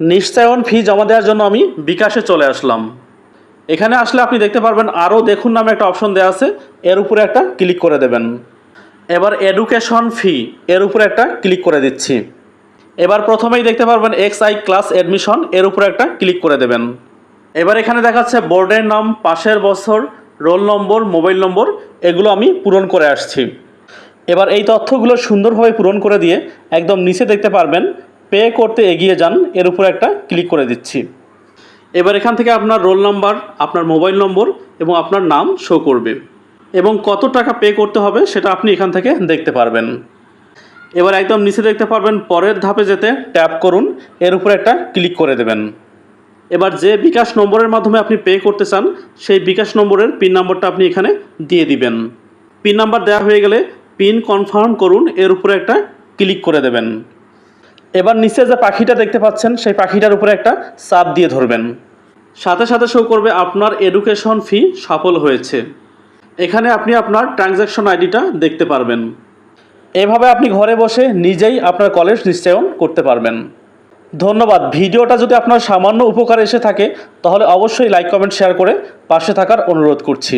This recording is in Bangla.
নিশ্চয়ন ফি জমা দেওয়ার জন্য আমি বিকাশে চলে আসলাম। এখানে আসলে আপনি দেখতে পারবেন আরও দেখুন নামে একটা অপশন দেওয়া আছে, এর উপরে একটা ক্লিক করে দেবেন। এবার এডুকেশন ফি, এর উপরে একটা ক্লিক করে দিচ্ছি। এবার প্রথমেই দেখতে পারবেন এক্স আই ক্লাস অ্যাডমিশন, এর উপরে একটা ক্লিক করে দেবেন। এবার এখানে দেখাচ্ছে বোর্ডের নাম, পাশের বছর, রোল নম্বর, মোবাইল নম্বর, এগুলো আমি পূরণ করে আসছি। এবার এই তথ্যগুলো সুন্দরভাবে পূরণ করে দিয়ে একদম নিচে দেখতে পারবেন পে করতে এগিয়ে যান, এর উপরে একটা ক্লিক করে দিচ্ছি। এবার এখান থেকে আপনার রোল নাম্বার, আপনার মোবাইল নম্বর এবং আপনার নাম শো করবে এবং কত টাকা পে করতে হবে সেটা আপনি এখান থেকে দেখতে পারবেন। এবার একদম নিচে দেখতে পারবেন, পরের ধাপে যেতে ট্যাপ করুন, এর উপরে একটা ক্লিক করে দেবেন। এবার যে বিকাশ নম্বরের মাধ্যমে আপনি পে করতে চান, সেই বিকাশ নম্বরের পিন নম্বরটা আপনি এখানে দিয়ে দিবেন। পিন নাম্বার দেওয়া হয়ে গেলে পিন কনফার্ম করুন, এর উপরে একটা ক্লিক করে দেবেন। এবার নিচে যে পাখিটা দেখতে পাচ্ছেন, সেই পাখিটার উপরে একটা চাপ দিয়ে ধরবেন। সাথে সাথে শো করবে আপনার এডুকেশন ফি সফল হয়েছে। এখানে আপনি আপনার ট্রানজ্যাকশন আইডিটা দেখতে পারবেন। এভাবে আপনি ঘরে বসে নিজেই আপনার কলেজ নিশ্চয়ন করতে পারবেন। ধন্যবাদ। ভিডিওটা যদি আপনার সামান্য উপকার এসে থাকে, তাহলে অবশ্যই লাইক কমেন্ট শেয়ার করে পাশে থাকার অনুরোধ করছি।